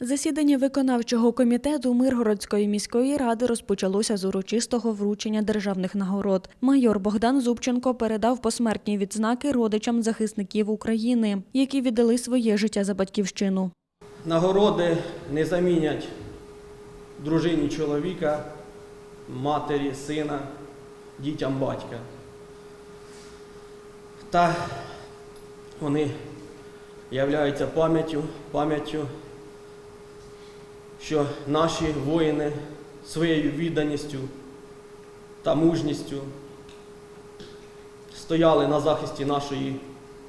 Засідання виконавчого комітету Миргородської міської ради розпочалося з урочистого вручення державних нагород. Майор Богдан Зубченко передав посмертні відзнаки родичам захисників України, які віддали своє життя за батьківщину. Нагороди не замінять дружині чоловіка, матері, сина, дітям батька. Та вони являються пам'яттю, пам'яттю, що наші воїни своєю відданістю та мужністю стояли на захисті нашої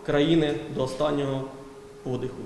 країни до останнього подиху.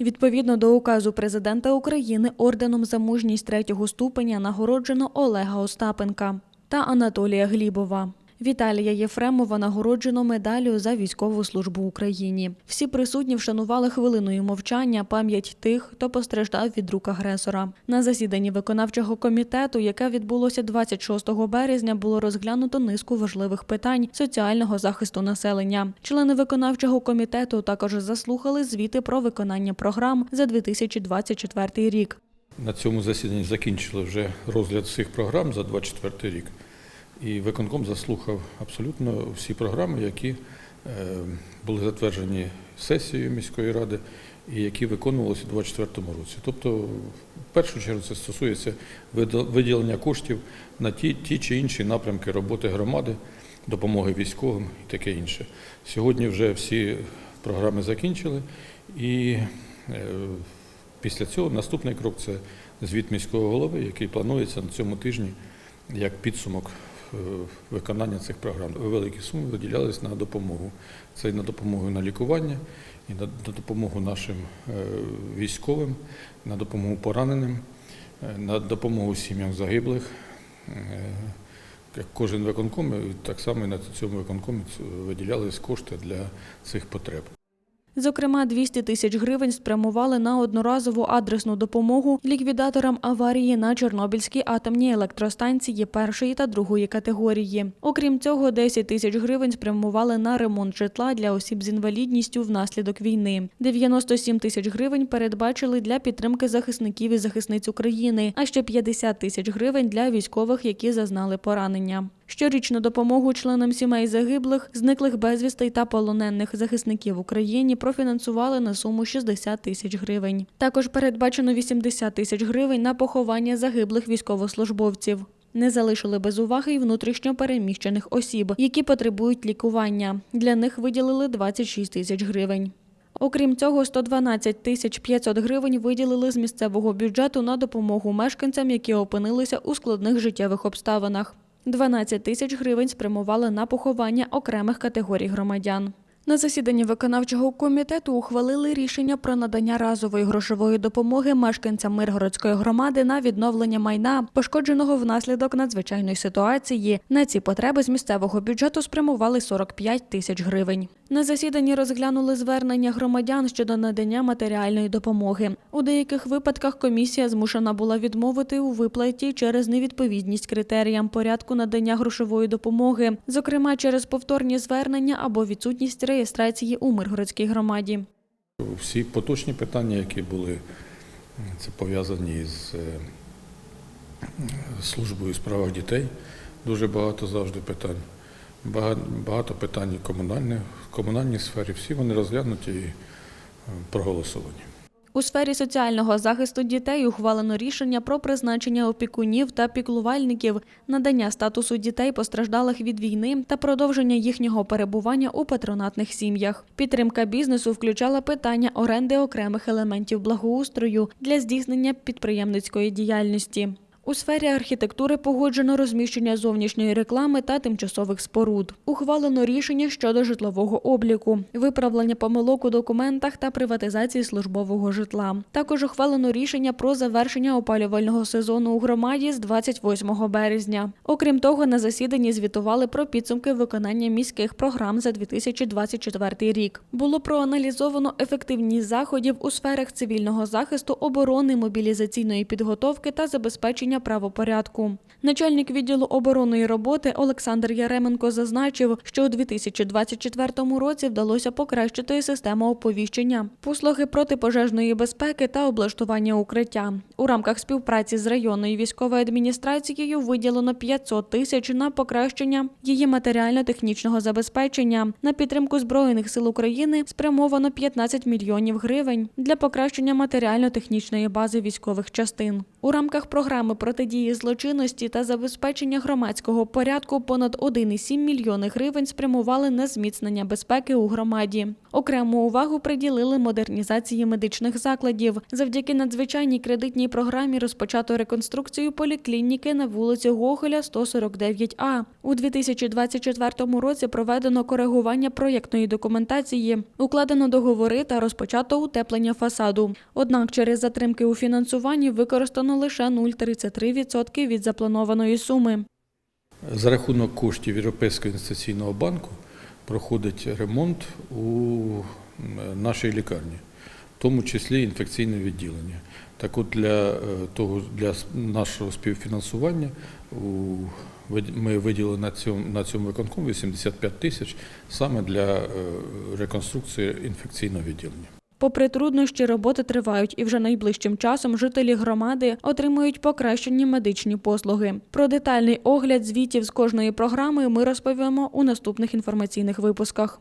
Відповідно до указу президента України орденом за мужність третього ступеня нагороджено Олега Остапенка та Анатолія Глібова. Віталія Єфремова нагороджено медаллю за військову службу Україні. Всі присутні вшанували хвилиною мовчання пам'ять тих, хто постраждав від рук агресора. На засіданні виконавчого комітету, яке відбулося 26 березня, було розглянуто низку важливих питань соціального захисту населення. Члени виконавчого комітету також заслухали звіти про виконання програм за 2024 рік. На цьому засіданні закінчили вже розгляд всіх програм за 2024 рік. І виконком заслухав абсолютно всі програми, які е, були затверджені сесією міської ради і які виконувалися у 2024 році. Тобто, в першу чергу, це стосується виділення коштів на ті, ті чи інші напрямки роботи громади, допомоги військовим і таке інше. Сьогодні вже всі програми закінчили, і е, після цього наступний крок це звіт міського голови, який планується на цьому тижні як підсумок виконання цих програм. Великі суми виділялись на допомогу. Це і на допомогу на лікування, і на, допомогу нашим е, військовим, на допомогу пораненим, е, на допомогу сім'ям загиблих. Е, Як кожен виконком, так само і на цьому виконкомі виділялись кошти для цих потреб. Зокрема, 200 тисяч гривень спрямували на одноразову адресну допомогу ліквідаторам аварії на Чорнобильській атомній електростанції першої та другої категорії. Окрім цього, 10 тисяч гривень спрямували на ремонт житла для осіб з інвалідністю внаслідок війни. 97 тисяч гривень передбачили для підтримки захисників і захисниць України, а ще 50 тисяч гривень для військових, які зазнали поранення. Щорічну допомогу членам сімей загиблих, зниклих безвістей та полонених захисників Україні профінансували на суму 60 тисяч гривень. Також передбачено 80 тисяч гривень на поховання загиблих військовослужбовців. Не залишили без уваги й внутрішньо переміщених осіб, які потребують лікування. Для них виділили 26 тисяч гривень. Окрім цього, 112 тисяч 500 гривень виділили з місцевого бюджету на допомогу мешканцям, які опинилися у складних життєвих обставинах. 12 тисяч гривень спрямували на поховання окремих категорій громадян. На засіданні виконавчого комітету ухвалили рішення про надання разової грошової допомоги мешканцям Миргородської громади на відновлення майна, пошкодженого внаслідок надзвичайної ситуації. На ці потреби з місцевого бюджету спрямували 45 тисяч гривень. На засіданні розглянули звернення громадян щодо надання матеріальної допомоги. У деяких випадках комісія змушена була відмовити у виплаті через невідповідність критеріям порядку надання грошової допомоги, зокрема через повторні звернення або відсутність реєстрації у Миргородській громаді. Всі поточні питання, які були це пов'язані з е, службою у справах дітей, дуже багато завжди питань. Багато, питань комунальних, в комунальній сфері, всі вони розглянуті і е, проголосовані. У сфері соціального захисту дітей ухвалено рішення про призначення опікунів та піклувальників, надання статусу дітей, постраждалих від війни та продовження їхнього перебування у патронатних сім'ях. Підтримка бізнесу включала питання оренди окремих елементів благоустрою для здійснення підприємницької діяльності. У сфері архітектури погоджено розміщення зовнішньої реклами та тимчасових споруд. Ухвалено рішення щодо житлового обліку, виправлення помилок у документах та приватизації службового житла. Також ухвалено рішення про завершення опалювального сезону у громаді з 28 березня. Окрім того, на засіданні звітували про підсумки виконання міських програм за 2024 рік. Було проаналізовано ефективність заходів у сферах цивільного захисту, оборони, мобілізаційної підготовки та забезпечення відновлення правопорядку. Начальник відділу оборонної роботи Олександр Яременко зазначив, що у 2024 році вдалося покращити систему оповіщення, послуги протипожежної безпеки та облаштування укриття. У рамках співпраці з районною військовою адміністрацією виділено 500 тисяч на покращення її матеріально-технічного забезпечення. На підтримку збройних сил України спрямовано 15 мільйонів гривень для покращення матеріально-технічної бази військових частин. У рамках програми протидії злочинності та забезпечення громадського порядку понад 1,7 мільйони гривень спрямували на зміцнення безпеки у громаді. Окрему увагу приділили модернізації медичних закладів. Завдяки надзвичайній кредитній програмі розпочато реконструкцію поліклініки на вулиці Гоголя 149А. У 2024 році проведено коригування проєктної документації, укладено договори та розпочато утеплення фасаду. Однак через затримки у фінансуванні використано лише 0,33% від запланованої суми. За рахунок коштів Європейського інвестиційного банку проходить ремонт у нашій лікарні, в тому числі інфекційне відділення. Так от для е, того для нашого співфінансування ми виділили на цьому на цьому виконкому 85 тисяч саме для е, реконструкції інфекційного відділення. Попри труднощі, роботи тривають, і вже найближчим часом жителі громади отримують покращені медичні послуги. Про детальний огляд звітів з кожної програми ми розповімо у наступних інформаційних випусках.